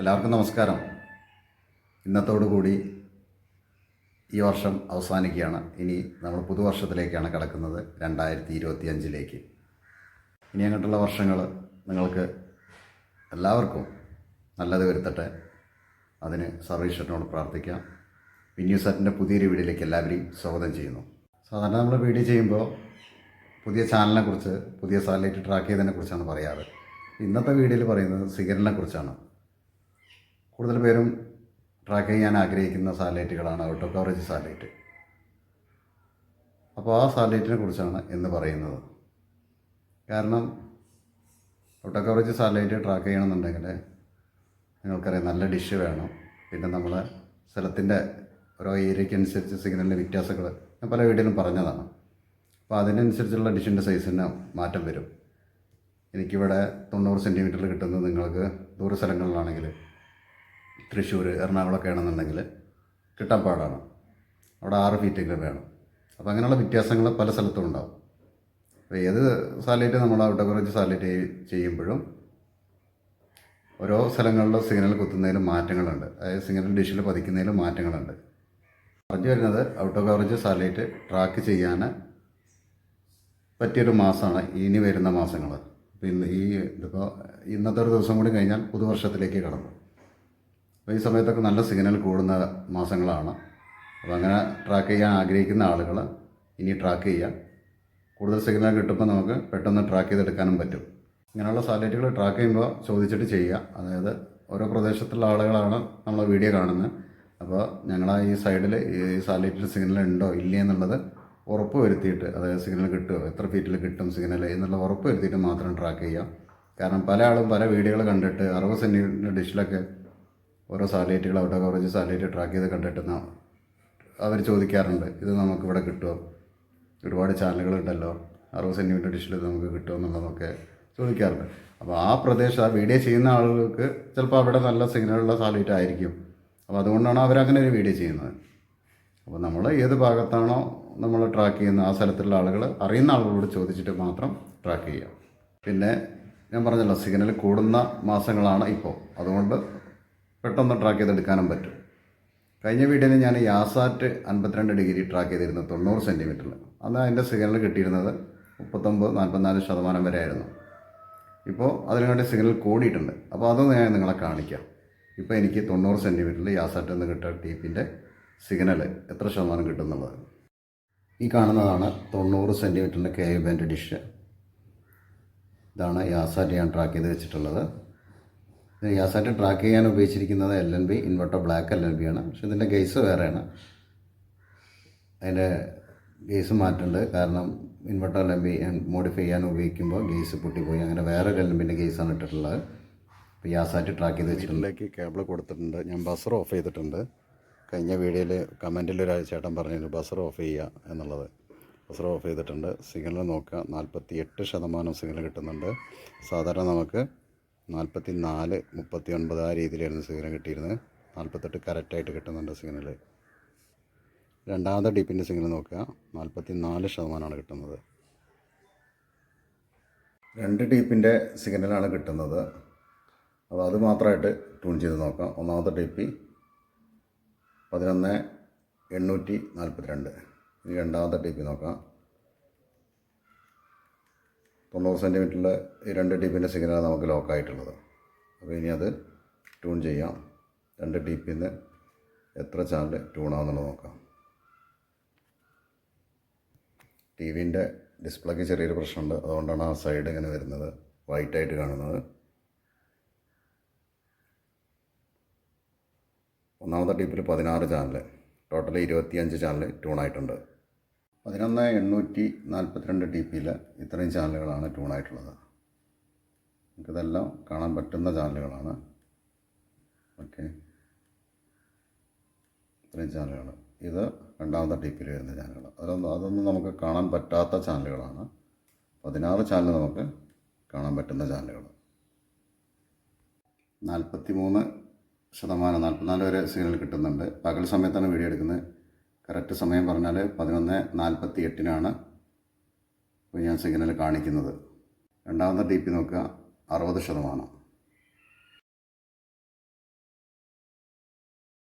എല്ലാവർക്കും നമസ്കാരം. ഇന്നത്തോടുകൂടി ഈ വർഷം അവസാനിക്കുകയാണ്. ഇനി നമ്മൾ പുതുവർഷത്തിലേക്കാണ് കടക്കുന്നത് രണ്ടായിരത്തി ഇരുപത്തി അഞ്ചിലേക്ക് ഇനി അങ്ങോട്ടുള്ള വർഷങ്ങൾ നിങ്ങൾക്ക് എല്ലാവർക്കും നല്ലത് വരുത്തട്ടെ. അതിന് സർവീശ്വരനോട് പ്രാർത്ഥിക്കാം. വിന്യൂസറ്റിന്റെ പുതിയൊരു വീഡിയോയിലേക്ക് എല്ലാവരെയും സ്വാഗതം ചെയ്യുന്നു. സാധാരണ നമ്മൾ വീഡിയോ ചെയ്യുമ്പോൾ പുതിയ ചാനലിനെ കുറിച്ച് പുതിയ സാറ്റലൈറ്റ് ട്രാക്ക് ചെയ്തതിനെ കുറിച്ചാണ് പറയാറ്. ഇന്നത്തെ വീഡിയോയിൽ പറയുന്നത് സിഗ്നലിനെ കുറിച്ചാണ്. കൂടുതൽ പേരും ട്രാക്ക് ചെയ്യാൻ ആഗ്രഹിക്കുന്ന സാറ്റലൈറ്റുകളാണ് ഔട്ട് ഓഫ് കവറേജ് സാറ്റലൈറ്റ്. അപ്പോൾ ആ സാറ്റലൈറ്റിനെ കുറിച്ചാണ് എന്ന് പറയുന്നത്. കാരണം out of coverage satellite track ചെയ്യണമെന്നുണ്ടെങ്കിൽ നിങ്ങൾക്കറിയാം നല്ല ഡിഷ് വേണം. പിന്നെ നമ്മളെ സ്ഥലത്തിന്റെ ഓരോ ഏരിയയ്ക്ക് അനുസരിച്ച് സിഗ്നലിന്റെ വ്യത്യാസങ്ങൾ ഞാൻ പല വീഡിയോയിലും പറഞ്ഞതാണ്. അപ്പോൾ അതിനനുസരിച്ചുള്ള ഡിഷിന്റെ സൈസിന് മാറ്റം വരും. എനിക്കിവിടെ തൊണ്ണൂറ് സെന്റിമീറ്ററിൽ കിട്ടുന്നത് നിങ്ങൾക്ക് ദൂര സ്ഥലങ്ങളിലാണെങ്കിൽ തൃശ്ശൂർ എറണാകുളമൊക്കെ ആണെന്നുണ്ടെങ്കിൽ കിട്ടാൻ പാടാണ്. അവിടെ ആറ് ഫീറ്റെങ്കിലും വേണം. അപ്പോൾ അങ്ങനെയുള്ള വ്യത്യാസങ്ങൾ പല സ്ഥലത്തും ഉണ്ടാവും. അപ്പോൾ ഏത് സാറ്റലൈറ്റ് നമ്മൾ ഔട്ട് കുറച്ച് സാറ്റലൈറ്റ് ചെയ്യുമ്പോഴും ഓരോ സ്ഥലങ്ങളിലും സിഗ്നൽ കുത്തുന്നതിലും മാറ്റങ്ങളുണ്ട്. അതായത് സിഗ്നൽ ഡിഷിൽ പതിക്കുന്നതിലും മാറ്റങ്ങളുണ്ട്. പറഞ്ഞു വരുന്നത് out of coverage satellite track ചെയ്യാൻ പറ്റിയൊരു മാസമാണ് ഇനി വരുന്ന മാസങ്ങൾ. ഇന്ന് ഈ ഇതിപ്പോൾ ഇന്നത്തെ ഒരു ദിവസം കൂടി കഴിഞ്ഞാൽ പുതുവർഷത്തിലേക്ക് കടന്നു. അപ്പോൾ ഈ സമയത്തൊക്കെ നല്ല സിഗ്നൽ കൂടുന്ന മാസങ്ങളാണ്. അപ്പോൾ അങ്ങനെ ട്രാക്ക് ചെയ്യാൻ ആഗ്രഹിക്കുന്ന ആളുകൾ ഇനി ട്രാക്ക് ചെയ്യാം. കൂടുതൽ സിഗ്നൽ കിട്ടുമ്പോൾ നമുക്ക് പെട്ടെന്ന് ട്രാക്ക് ചെയ്തെടുക്കാനും പറ്റും. ഇങ്ങനെയുള്ള സാറ്റലൈറ്റുകൾ ട്രാക്ക് ചെയ്യുമ്പോൾ ചോദിച്ചിട്ട് ചെയ്യുക അതായത് ഓരോ പ്രദേശത്തുള്ള ആളുകളാണ് നമ്മൾ വീഡിയോ കാണുന്നത്. അപ്പോൾ ഞങ്ങളാ ഈ സൈഡിൽ ഈ സാറ്റലൈറ്റിൽ സിഗ്നൽ ഉണ്ടോ ഇല്ലേ എന്നുള്ളത് ഉറപ്പ് വരുത്തിയിട്ട് അതായത് സിഗ്നൽ കിട്ടുമോ എത്ര ഫീറ്റിൽ കിട്ടും സിഗ്നൽ എന്നുള്ള ഉറപ്പ് വരുത്തിയിട്ട് മാത്രം ട്രാക്ക് ചെയ്യാം. കാരണം പല ആളും പല വീഡിയോകൾ കണ്ടിട്ട് അറുപത് സെന്റിമീറ്റർ ഡിഷിലൊക്കെ ഓരോ സാറ്റലൈറ്റുകൾ out of coverage satellite track ചെയ്ത് കണ്ടിട്ട് അവർ ചോദിക്കാറുണ്ട് ഇത് നമുക്കിവിടെ കിട്ടുമോ ഒരുപാട് ചാനലുകളുണ്ടല്ലോ അറുപത് സെന്റിമീറ്റർ ഡിഷിൽ നമുക്ക് കിട്ടുമോ എന്നുള്ളതൊക്കെ ചോദിക്കാറുണ്ട്. അപ്പോൾ ആ പ്രദേശം ആ വീഡിയോ ചെയ്യുന്ന ആളുകൾക്ക് ചിലപ്പോൾ അവിടെ നല്ല സിഗ്നലുള്ള സാറ്റലൈറ്റ് ആയിരിക്കും. അപ്പോൾ അതുകൊണ്ടാണ് അവരങ്ങനെ ഒരു വീഡിയോ ചെയ്യുന്നത്. അപ്പോൾ നമ്മൾ ഏത് ഭാഗത്താണോ നമ്മൾ ട്രാക്ക് ചെയ്യുന്ന ആ സ്ഥലത്തുള്ള ആളുകൾ അറിയുന്ന ആളുകളോട് ചോദിച്ചിട്ട് മാത്രം ട്രാക്ക് ചെയ്യാം പിന്നെ ഞാൻ പറഞ്ഞല്ലോ സിഗ്നൽ കൂടുന്ന മാസങ്ങളാണ് ഇപ്പോൾ. അതുകൊണ്ട് പെട്ടെന്ന് ട്രാക്ക് ചെയ്തെടുക്കാനും പറ്റും. കഴിഞ്ഞ വീഡിയോയിൽ ഞാൻ യാസാറ്റ് അൻപത്തിരണ്ട് ഡിഗ്രി ട്രാക്ക് ചെയ്തിരുന്നു തൊണ്ണൂറ് സെന്റിമീറ്ററിൽ അന്ന് അതിന്റെ സിഗ്നൽ കിട്ടിയിരുന്നത് മുപ്പത്തൊമ്പത് നാൽപ്പത്തിനാല് ശതമാനം വരെ ആയിരുന്നു. ഇപ്പോൾ അതിനുവേണ്ടി സിഗ്നൽ കൂടിയിട്ടുണ്ട്. അപ്പോൾ അതൊന്ന് ഞാൻ നിങ്ങളെ കാണിക്കാം. ഇപ്പോൾ എനിക്ക് തൊണ്ണൂറ് സെന്റിമീറ്ററിൽ യാസാറ്റ് എന്ന് കിട്ടുന്ന ടീപ്പിന്റെ സിഗ്നൽ എത്ര ശതമാനം കിട്ടുന്നുള്ളത്. ഈ കാണുന്നതാണ് തൊണ്ണൂറ് സെന്റിമീറ്ററിന്റെ കെ ബാൻഡ് ഡിഷ് ഇതാണ് യാസാറ്റ് ഞാൻ ട്രാക്ക് ചെയ്ത് വെച്ചിട്ടുള്ളത്. യാസാറ്റ് ട്രാക്ക് ചെയ്യാൻ ഉപയോഗിച്ചിരിക്കുന്നത് L N B inverter black L N B ആണ്. പക്ഷേ ഇതിന്റെ ഗെയ്സ് വേറെയാണ്. അതിന്റെ ഗെയ്സ് മാറ്റുന്നുണ്ട് കാരണം inverter L N B modify ചെയ്യാൻ ഉപയോഗിക്കുമ്പോൾ ഗെയ്സ് പൊട്ടിപ്പോയി. അങ്ങനെ വേറെ എൽ എൻ ബിന്റെ ഗെയ്സാണ് ഇട്ടിട്ടുള്ളത്. ഇപ്പോൾ ഗ്യാസായിട്ട് ട്രാക്ക് ചെയ്ത് വെച്ചിട്ടുണ്ട്. കേബിൾ കൊടുത്തിട്ടുണ്ട്. ഞാൻ ബസർ ഓഫ് ചെയ്തിട്ടുണ്ട്. കഴിഞ്ഞ വീഡിയോയിൽ കമന്റിൽ ഒരു ചേട്ടൻ പറഞ്ഞിരുന്നു ബസർ ഓഫ് ചെയ്യുക എന്നുള്ളത്. ബസർ ഓഫ് ചെയ്തിട്ടുണ്ട്. സിഗ്നൽ നോക്കുക. നാൽപ്പത്തി എട്ട് ശതമാനം സിഗ്നൽ കിട്ടുന്നുണ്ട്. സാധാരണ നമുക്ക് നാൽപ്പത്തി നാല് മുപ്പത്തി ഒൻപത് ആ രീതിയിലായിരുന്നു സിഗ്നൽ കിട്ടിയിരുന്നത്. നാൽപ്പത്തെട്ട് കറക്റ്റായിട്ട് കിട്ടുന്നുണ്ട് സിഗ്നൽ രണ്ടാമത്തെ ഡിപ്പിന്റെ സിഗ്നൽ നോക്കുക. നാൽപ്പത്തി നാല് ശതമാനമാണ് കിട്ടുന്നത്. രണ്ട് ഡീപ്പിന്റെ സിഗ്നലാണ് കിട്ടുന്നത്. അപ്പോൾ അത് മാത്രമായിട്ട് ട്യൂൺ ചെയ്ത് നോക്കാം. ഒന്നാമത്തെ ഡിപ്പി പതിനൊന്ന് എണ്ണൂറ്റി നാൽപ്പത്തി രണ്ട് ഇനി രണ്ടാമത്തെ ടിപ്പി നോക്കാം. തൊണ്ണൂറ് സെന്റിമീറ്ററിൽ ഈ രണ്ട് ടിപ്പിന്റെ സിഗ്നലാണ് നമുക്ക് ലോക്കായിട്ടുള്ളത്. അപ്പോൾ ഇനി അത് ട്യൂൺ ചെയ്യാം. രണ്ട് ടി പിന്ന് എത്ര ചാനൽ ട്യൂൺ ആവുന്നുള്ളത് നോക്കാം. ടി വിന്റെ ഡിസ്പ്ലേക്ക് ചെറിയൊരു പ്രശ്നമുണ്ട്. അതുകൊണ്ടാണ് ആ സൈഡ് ഇങ്ങനെ വരുന്നത്. വൈറ്റ് ആയിട്ട് കാണുന്നത്. ഒന്നാമത്തെ ടിപ്പിൽ പതിനാറ് ചാനൽ ടോട്ടൽ ഇരുപത്തിയഞ്ച് ചാനൽ ട്യൂണായിട്ടുണ്ട്. പതിനൊന്ന് എണ്ണൂറ്റി നാൽപ്പത്തിരണ്ട് ടി പിയിൽ ഇത്രയും ചാനലുകളാണ് ട്യൂണായിട്ടുള്ളത്. നമുക്കിതെല്ലാം കാണാൻ പറ്റുന്ന ചാനലുകളാണ്. ഓക്കെ. ഇത്രയും ചാനലുകൾ. ഇത് രണ്ടാമത്തെ ടി പിയിൽ വരുന്ന ചാനലുകൾ. അതൊന്നും അതൊന്നും നമുക്ക് കാണാൻ പറ്റാത്ത ചാനലുകളാണ്. പതിനാറ് ചാനൽ നമുക്ക് കാണാൻ പറ്റുന്ന ചാനലുകൾ. നാൽപ്പത്തി മൂന്ന് ശതമാനം നാൽപ്പത്തിനാല് വരെ സിഗ്നൽ കിട്ടുന്നുണ്ട്. പകൽ സമയത്താണ് വീഡിയോ എടുക്കുന്നത്. കറക്റ്റ് സമയം പറഞ്ഞാൽ പതിനൊന്ന് നാൽപ്പത്തി എട്ടിനാണ് ഇപ്പോൾ ഞാൻ സിഗ്നൽ കാണിക്കുന്നത്. രണ്ടാമത്തെ ടി പി നോക്കുക അറുപത് ശതമാനം.